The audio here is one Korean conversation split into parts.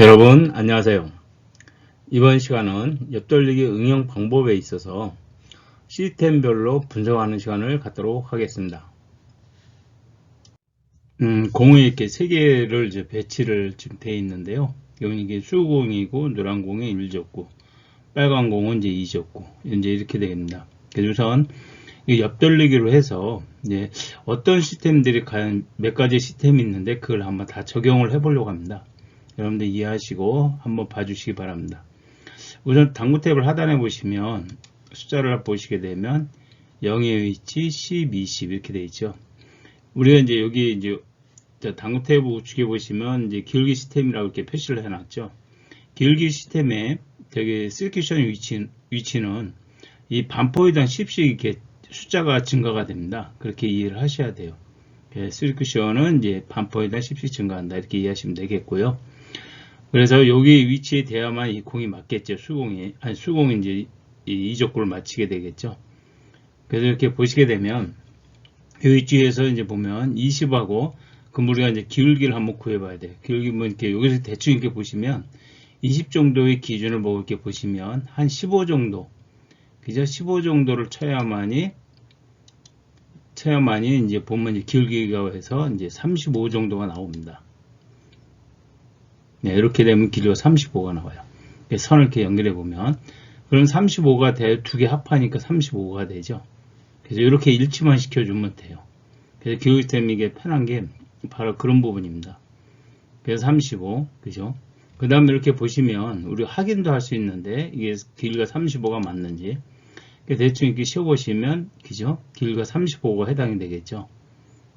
여러분 안녕하세요. 이번 시간은 옆돌리기 응용 방법에 있어서 시스템별로 분석하는 시간을 갖도록 하겠습니다. 음, 공에 이렇게 세 개를 이제 배치를 지금 돼 있는데요. 여기 이게 수공이고 노란 공이 1졌고 빨간 공은 이제 2졌고 이제 이렇게 됩니다. 그래서 옆돌리기로 해서 이제 어떤 시스템들이 과연 몇 가지 시스템이 있는데 그걸 한번 다 적용을 해보려고 합니다. 여러분들 이해하시고 한번 봐주시기 바랍니다. 우선 당구 탭을 하단에 보시면 숫자를 보시게 되면 0의 위치, 10, 20 이렇게 되어 있죠. 우리가 이제 여기 이제 당구 탭 우측에 보시면 이제 기울기 시스템이라고 이렇게 표시를 해놨죠. 기울기 시스템의 저기 서큐션 위치, 위치는 이 반포회당 10씩 이렇게 숫자가 증가가 됩니다. 그렇게 이해를 하셔야 돼요. 서큐션은 이제 반포회당 10씩 증가한다. 이렇게 이해하시면 되겠고요. 그래서 여기 위치에 대야만 이 공이 맞겠죠. 수공이. 아니, 수공이 이제 이 이적구를 맞히게 되겠죠. 그래서 이렇게 보시게 되면 이 위치에서 이제 보면 20하고 그 우리가 이제 기울기를 한번 구해봐야 돼요. 기울기 뭐 이렇게 여기서 대충 이렇게 보시면 20 정도의 기준을 보고 이렇게 보시면 한 15 정도 그죠? 15 정도를 쳐야만이 쳐야만이 이제 보면 이제 기울기가 해서 이제 35 정도가 나옵니다. 네, 이렇게 되면 길이가 35가 나와요. 선을 이렇게 연결해 보면 그럼 35가 돼 두 개 합하니까 35가 되죠. 그래서 이렇게 일치만 시켜주면 돼요. 그래서 때문에 이게 편한 게 바로 그런 부분입니다. 그래서 35, 그죠? 그 다음에 이렇게 보시면 우리 확인도 할 수 있는데 이게 길이가 35가 맞는지 대충 이렇게 씌워보시면 그죠? 길이가 35가 해당이 되겠죠.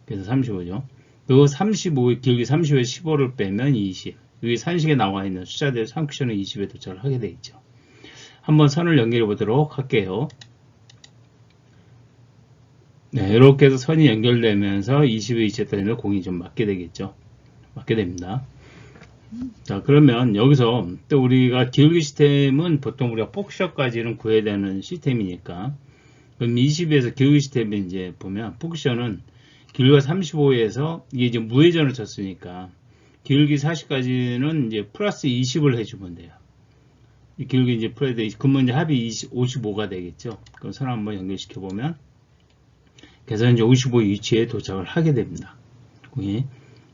그래서 35죠. 그리고 35, 길기 35에 15를 빼면 20. 여기 산식에 나와 있는 숫자들 3쿠션은 20에 도착을 하게 되어 있죠. 한번 선을 연결해 보도록 할게요. 네, 이렇게 해서 선이 연결되면서 20에 20에 따르면 공이 좀 맞게 되겠죠. 맞게 됩니다. 자, 그러면 여기서 또 우리가 기울기 시스템은 보통 우리가 폭션까지는 구해야 되는 시스템이니까 그럼 20에서 기울기 시스템이 이제 보면 폭션은 길이가 35에서 이게 이제 무회전을 쳤으니까 기울기 40까지는 이제 플러스 20을 해주면 돼요. 이 기울기 이제 플러스 그러면 이제 합이 20, 55가 되겠죠. 그럼 선 한번 연결시켜 보면 그래서 이제 55 위치에 도착을 하게 됩니다. 예.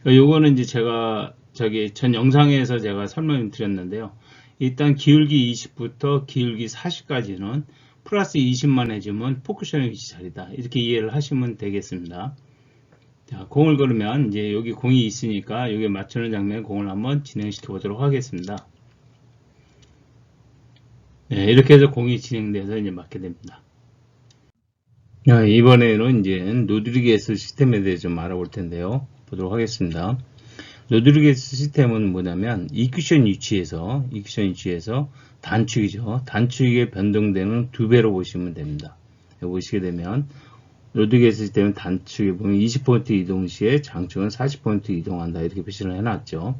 요거는 이제 제가 저기 전 영상에서 제가 설명을 드렸는데요. 일단 기울기 20부터 기울기 40까지는 플러스 20만 해주면 포크션의 위치 자리다. 이렇게 이해를 하시면 되겠습니다. 자, 공을 걸으면 이제 여기 공이 있으니까 여기에 맞추는 장면 공을 한번 진행시켜 보도록 하겠습니다. 네, 이렇게 해서 공이 진행돼서 이제 맞게 됩니다. 자, 이번에는 이제 노드리게스 시스템에 대해 좀 알아볼 텐데요. 보도록 하겠습니다. 노드리게스 시스템은 뭐냐면 이큐션 위치에서 이큐션 위치에서 단축이죠. 단축에 변동되는 두 배로 보시면 됩니다. 보시게 되면 로드게이트 시스템은 단축에 보면 20포인트 이동 시에 장축은 40포인트 이동한다. 이렇게 표시를 해놨죠.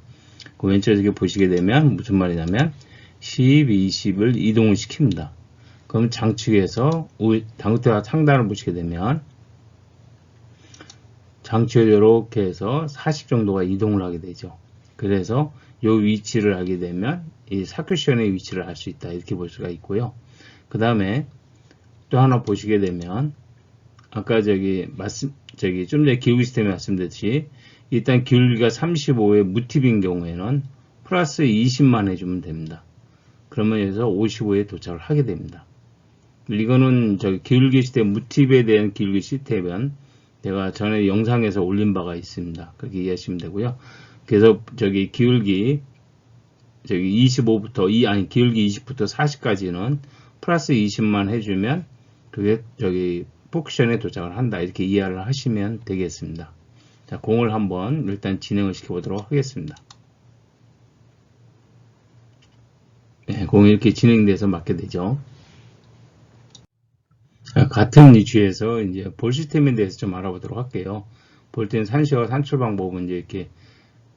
그 왼쪽에 보시게 되면 무슨 말이냐면 10, 20을 이동을 시킵니다. 그럼 장축에서 당구대와 상단을 보시게 되면 장축에 이렇게 해서 40 정도가 이동을 하게 되죠. 그래서 이 위치를 알게 되면 이 사큐션의 위치를 알 수 있다. 이렇게 볼 수가 있고요. 그 다음에 또 하나 보시게 되면 아까 저기 말씀 저기 좀 전에 기울기 시스템에 말씀드렸듯이 일단 기울기가 35의 무팁인 경우에는 플러스 20만 해주면 됩니다. 그러면 여기서 55에 도착을 하게 됩니다. 이거는 저기 기울기 시스템 무팁에 대한 기울기 시스템은 제가 전에 영상에서 올린 바가 있습니다. 그렇게 이해하시면 되고요. 그래서 저기 기울기 저기 25부터 이 아니 기울기 20부터 40까지는 플러스 20만 해주면 그게 저기 포크션에 도착을 한다. 이렇게 이해를 하시면 되겠습니다. 자, 공을 한번 일단 진행을 시켜보도록 하겠습니다. 네, 공이 이렇게 진행돼서 맞게 되죠. 자, 같은 위치에서 이제 볼 시스템에 대해서 좀 알아보도록 할게요. 볼 때는 산시와 산출 방법은 이제 이렇게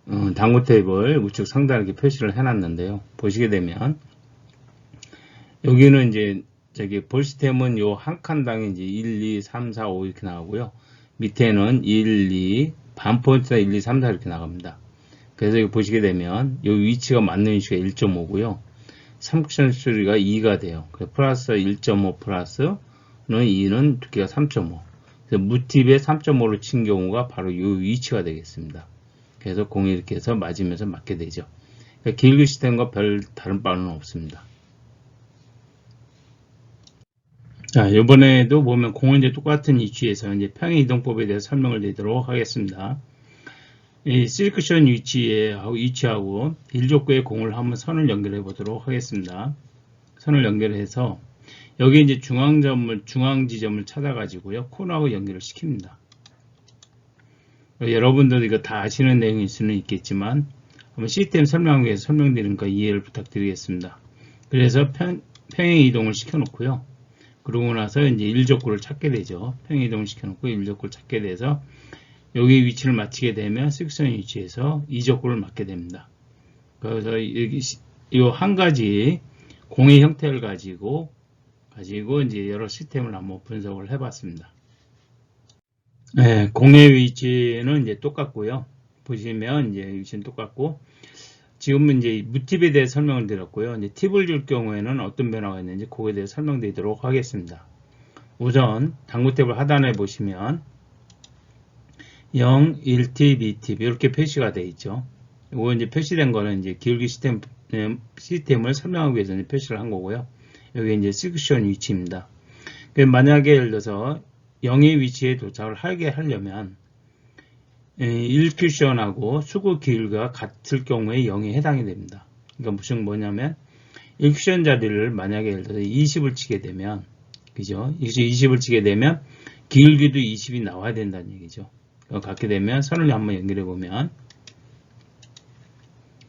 어, 당구 탭을 우측 상단에 이렇게 표시를 해놨는데요. 보시게 되면 여기는 이제 저기 볼 시스템은 요 한 칸당 이제 1, 2, 3, 4, 5 이렇게 나가고요. 밑에는 1, 2, 반 포인트나 1, 2, 3, 4 이렇게 나갑니다. 그래서 여기 보시게 되면 이 위치가 맞는 위치가 1.5고요. 삼국선 수리가 2가 돼요. 그래서 플러스 1.5 플러스는 2는 두께가 3.5. 그래서 무팁에 3.5로 친 경우가 바로 이 위치가 되겠습니다. 그래서 공이 이렇게 해서 맞으면서 맞게 되죠. 그러니까 길기 시스템과 별 다른 바는 없습니다. 자, 이번에도 보면 공은 이제 똑같은 위치에서 이제 평행 이동법에 대해서 설명을 드리도록 하겠습니다. 이 실크션 위치에 위치하고 1족구의 공을 한번 선을 연결해 보도록 하겠습니다. 선을 연결해서 여기 이제 중앙점을 중앙 지점을 찾아 가지고요 코너하고 연결을 시킵니다. 여러분들도 이거 다 아시는 내용일 수는 있겠지만 한번 시스템 설명하기 위해서 설명드리는 거 이해를 부탁드리겠습니다. 그래서 평, 평행 이동을 시켜 놓고요. 그러고 나서 이제 1족구를 찾게 되죠. 평행 이동을 시켜 놓고 1족구를 찾게 돼서 여기 위치를 맞추게 되면 식선 위치에서 2족구를 맞게 됩니다. 그래서 여기 이한 가지 공의 형태를 가지고 가지고 이제 여러 시스템을 한번 분석을 해봤습니다. 네, 공의 위치는 이제 똑같고요. 보시면 이제 위치는 똑같고 지금은 이제 무팁에 대해 설명을 드렸고요. 이제 팁을 줄 경우에는 어떤 변화가 있는지 그거에 대해 설명드리도록 하겠습니다. 우선 당구 탭을 하단에 보시면 0, 1팁, 2팁 이렇게 표시가 되어 있죠. 이거 이제 표시된 거는 이제 기울기 시스템, 시스템을 설명하기 위해서 이제 표시를 한 거고요. 여기 이제 섹션 위치입니다. 만약에 예를 들어서 0의 위치에 도착을 하게 하려면 1큐션하고 수구 기울기가 같을 경우에 0에 해당이 됩니다. 그러니까 무슨 뭐냐면 1큐션 자리를 만약에 예를 들어서 20을 치게 되면 그죠? 20을 치게 되면 기울기도 20이 나와야 된다는 얘기죠. 갖게 되면 선을 한번 연결해 보면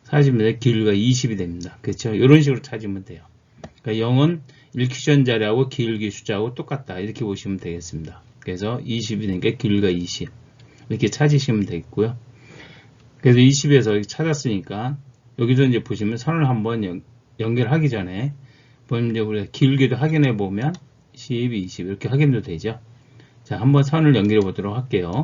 40m 길이가 20이 됩니다. 그렇죠? 이런 식으로 찾으면 돼요. 그러니까 0은 1큐션 자리하고 길기 숫자하고 똑같다. 이렇게 보시면 되겠습니다. 그래서 20이 되니까 길이가 20. 이렇게 찾으시면 되겠고요. 그래서 20에서 찾았으니까 여기서 이제 보시면 선을 한번 연, 연결하기 전에 우리가 길기도 확인해 보면 12, 20 이렇게 확인도 되죠. 자, 한번 선을 연결해 보도록 할게요.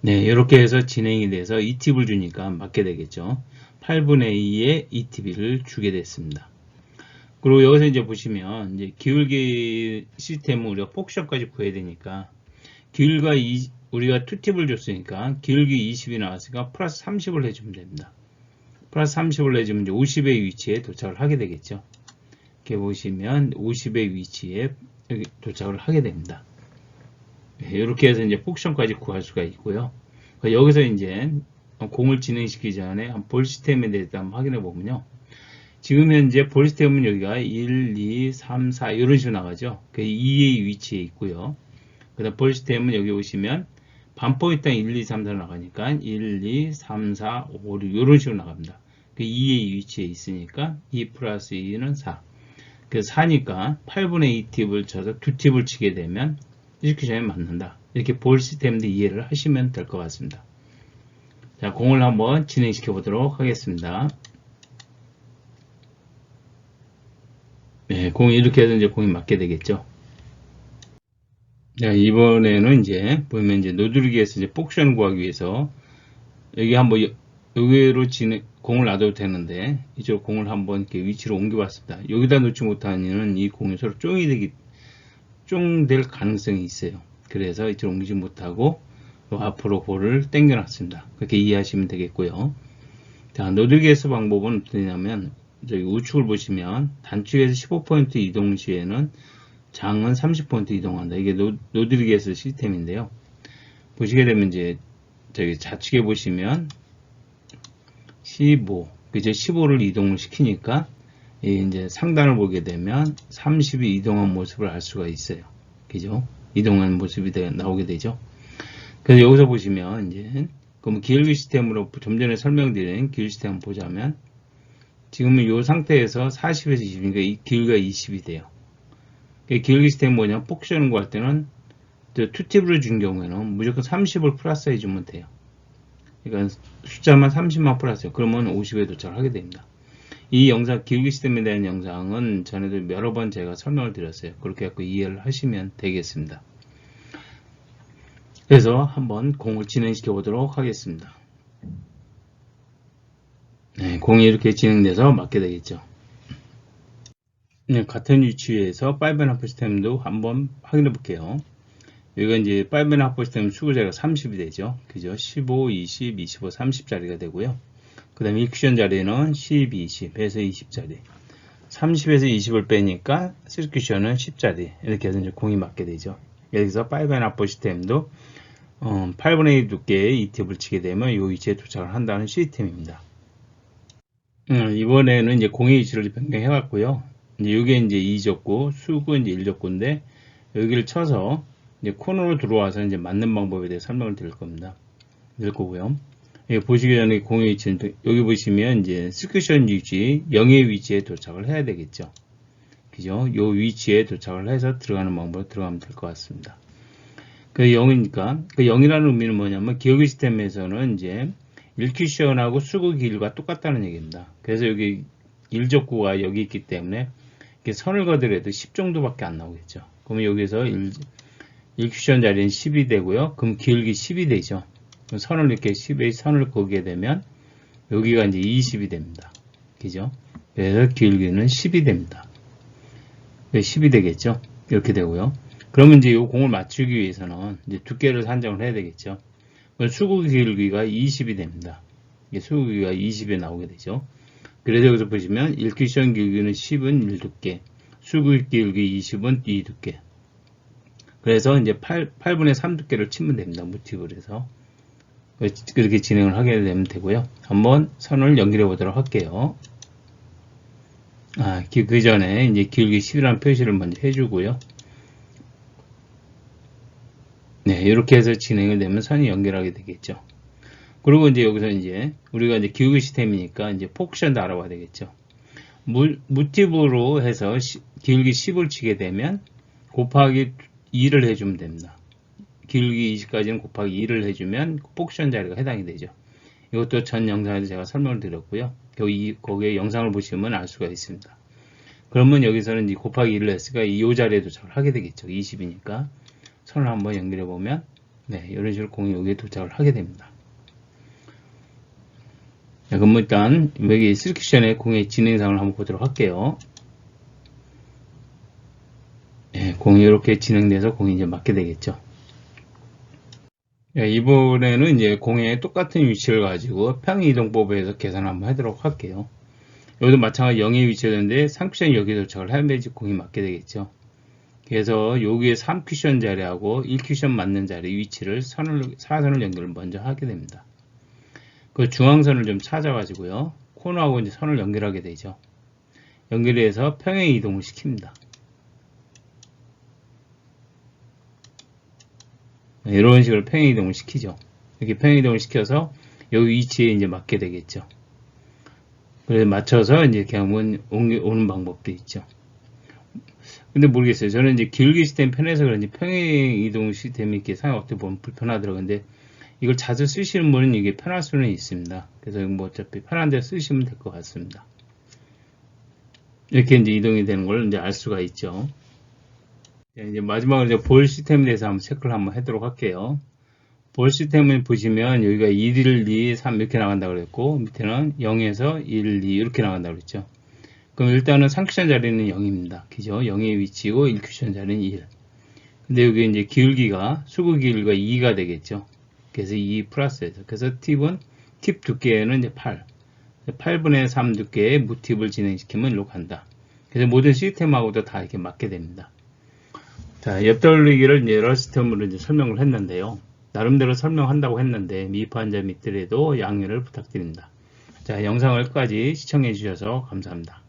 네, 이렇게 해서 진행이 돼서 2팁을 주니까 맞게 되겠죠. 8분의 2의 2TV를 주게 됐습니다. 그리고 여기서 이제 보시면 이제 기울기 시스템은 우리가 폭션까지 구해야 되니까 기울가 우리가 2팁을 줬으니까 기울기 20이 나왔으니까 플러스 30을 해주면 됩니다. 플러스 30을 해주면 이제 50의 위치에 도착을 하게 되겠죠. 이렇게 보시면 50의 위치에 도착을 하게 됩니다. 이렇게 해서 이제 폭션까지 구할 수가 있고요. 그러니까 여기서 이제 공을 진행시키기 전에 볼 시스템에 대해서 한번 확인해 보면요. 지금 현재 볼 시스템은 여기가 1, 2, 3, 4 이런 식으로 나가죠. 그 2의 위치에 있고요. 그 다음 볼 시스템은 여기 오시면 반포인트 1, 2, 3, 4 나가니까 1, 2, 3, 4, 5, 6 이런 식으로 나갑니다. 그 2의 위치에 있으니까 2 플러스 2는 4. 그래서 4니까 8분의 2 팁을 쳐서 2 팁을 치게 되면 이렇게 맞는다. 이렇게 볼 시스템도 이해를 하시면 될 것 같습니다. 자, 공을 한번 진행시켜 보도록 하겠습니다. 네, 공이 이렇게 해서 이제 공이 맞게 되겠죠. 자, 이번에는 이제 보면 이제 노드르기에서 이제 폭션 구하기 위해서 여기 한번 여기로 진행 공을 놔둬도 되는데 이쪽 공을 한번 이렇게 위치로 옮겨봤습니다. 여기다 놓지 못하는 이 공이 서로 쫑이 되기 쫑될 가능성이 있어요. 그래서 이쪽 옮기지 못하고 앞으로 볼을 당겨 놨습니다. 그렇게 이해하시면 되겠고요. 자, 노드게스 방법은 어떠냐면 저기 우측을 보시면 단축에서 15포인트 이동 시에는 장은 30포인트 이동한다. 이게 노, 노드리게스 시스템인데요. 보시게 되면 이제 저기 좌측에 보시면 15, 그죠? 15를 이동을 시키니까 이제 상단을 보게 되면 30이 이동한 모습을 알 수가 있어요. 그죠? 이동하는 모습이 나오게 되죠. 그래서 여기서 보시면 이제 그럼 기울기 시스템으로 좀 전에 설명드린 기울기 시스템 보자면 지금은 이 상태에서 40에서 20이니까 이 기울기가 20이 돼요. 기울기 시스템 뭐냐 폭션을 구할 때는 투팁으로 준 경우에는 무조건 30을 플러스 해 주면 돼요. 그러니까 숫자만 30만 플러스요. 그러면 50에 도착을 하게 됩니다. 이 영상 기울기 시스템에 대한 영상은 전에도 여러 번 제가 설명을 드렸어요. 그렇게 해서 이해를 하시면 되겠습니다. 그래서 한번 공을 진행시켜 보도록 하겠습니다. 네, 공이 이렇게 진행돼서 맞게 되겠죠. 네, 같은 위치에서 5앤하프 시스템도 한번 확인해 볼게요. 여기가 이제 5앤하프 시스템 수구자가 30이 되죠. 그죠? 15, 20, 25, 30짜리가 되고요. 그 다음에 이쿠션 자리는 10, 20, 에서 20짜리. 30에서 20을 빼니까 시큐션은 10짜리. 이렇게 해서 이제 공이 맞게 되죠. 여기서 5앤하프 시스템도 어, 8분의 1 두께의 이 팁을 치게 되면 이 위치에 도착을 한다는 시스템입니다. 음, 이번에는 이제 공의 위치를 변경해 왔고요. 이게 이제 2족구, 수구 이제 1족구인데 여기를 쳐서 이제 코너로 들어와서 이제 맞는 방법에 대해 설명을 드릴 겁니다. 드릴 거고요. 여기 보시기 전에 공의 위치는 여기 보시면 이제 스큐션 위치, 0의 위치에 도착을 해야 되겠죠. 그죠? 요 위치에 도착을 해서 들어가는 방법으로 들어가면 될 것 같습니다. 그 0이니까 그 0이라는 의미는 뭐냐면 기억의 시스템에서는 이제 1큐션하고 수구 길과 똑같다는 얘기입니다. 그래서 여기 1족구가 여기 있기 때문에 선을 그더라도 10 정도밖에 안 나오겠죠. 그러면 여기서 1, 1큐션 자리는 10이 되고요. 그럼 기울기 10이 되죠. 그럼 선을 이렇게 10의 선을 그게 되면 여기가 이제 20이 됩니다. 그죠? 그래서 기울기는 10이 됩니다. 10이 되겠죠? 이렇게 되고요. 그러면 이제 이 공을 맞추기 위해서는 이제 두께를 산정을 해야 되겠죠. 수구 기울기가 20이 됩니다. 수구 기울기가 20에 나오게 되죠. 그래서 여기서 보시면 1큐션 기울기는 10은 1두께, 수구 기울기 20은 2두께. 그래서 이제 8, 8분의 3두께를 치면 됩니다. 모티브를 해서. 그렇게 진행을 하게 되면 되고요. 한번 선을 연결해 보도록 할게요. 아, 그 전에 이제 기울기 10이라는 표시를 먼저 해주고요. 네, 이렇게 해서 진행을 되면 선이 연결하게 되겠죠. 그리고 이제 여기서 이제 우리가 이제 기울기 시스템이니까 이제 포크션도 알아봐야 되겠죠. 물, 무팁으로 해서 시, 기울기 10을 치게 되면 곱하기 2를 해주면 됩니다. 기울기 20까지는 곱하기 2를 해주면 포크션 자리가 해당이 되죠. 이것도 전 영상에서 제가 설명을 드렸고요. 거기, 거기에 영상을 보시면 알 수가 있습니다. 그러면 여기서는 이 곱하기 1을 했으니까 이 자리에 도착을 하게 되겠죠. 20이니까. 선을 한번 연결해 보면 네, 이런 식으로 공이 여기에 도착을 하게 됩니다. 자, 그럼 일단 여기 스리큐션의 공의 진행상을 한번 보도록 할게요. 네, 공이 이렇게 진행돼서 공이 이제 맞게 되겠죠. 네, 이번에는 이제 공의 똑같은 위치를 가지고 평이동법에서 계산 한번 하도록 할게요. 여기도 마찬가지 0의 위치였는데 3쿠션이 여기 도착을 하면 이제 공이 맞게 되겠죠. 그래서 여기에 3쿠션 자리하고 1쿠션 맞는 자리 위치를 선을, 사선을 연결을 먼저 하게 됩니다. 그 중앙선을 좀 찾아가지고요. 코너하고 이제 선을 연결하게 되죠. 연결해서 평행 이동을 시킵니다. 네, 이런 식으로 평행 이동을 시키죠. 이렇게 평행 이동을 시켜서 여기 위치에 이제 맞게 되겠죠. 그래서 맞춰서 이제 이렇게 하면 오는 방법도 있죠. 근데 모르겠어요. 저는 이제 길게 시스템 편해서 그런지 평행 이동 시스템이 이렇게 상황 어떻게 보면 불편하더라고요. 근데 이걸 자주 쓰시는 분은 이게 편할 수는 있습니다. 그래서 뭐 어차피 편한 데 쓰시면 될 것 같습니다. 이렇게 이제 이동이 되는 걸 이제 알 수가 있죠. 이제 마지막으로 이제 볼 시스템에 대해서 한번 체크를 한번 하도록 할게요. 볼 시스템을 보시면 여기가 1, 1, 2, 3 이렇게 나간다고 그랬고 밑에는 0에서 1, 2 이렇게 나간다고 그랬죠. 그럼 일단은 3쿠션 자리는 0입니다. 그죠? 0의 위치고 1쿠션 자리는 1. 근데 여기 이제 기울기가, 수구 기울기가 2가 되겠죠. 그래서 2 플러스에서. 그래서 팁은, 팁 두께는 이제 8. 8분의 3 두께의 무팁을 진행시키면 일로 간다. 그래서 모든 시스템하고도 다 이렇게 맞게 됩니다. 자, 옆 돌리기를 이제 여러 시스템으로 이제 설명을 했는데요. 나름대로 설명한다고 했는데 미흡한 점이 있더라도 양해를 부탁드립니다. 자, 영상을 끝까지 시청해 주셔서 감사합니다.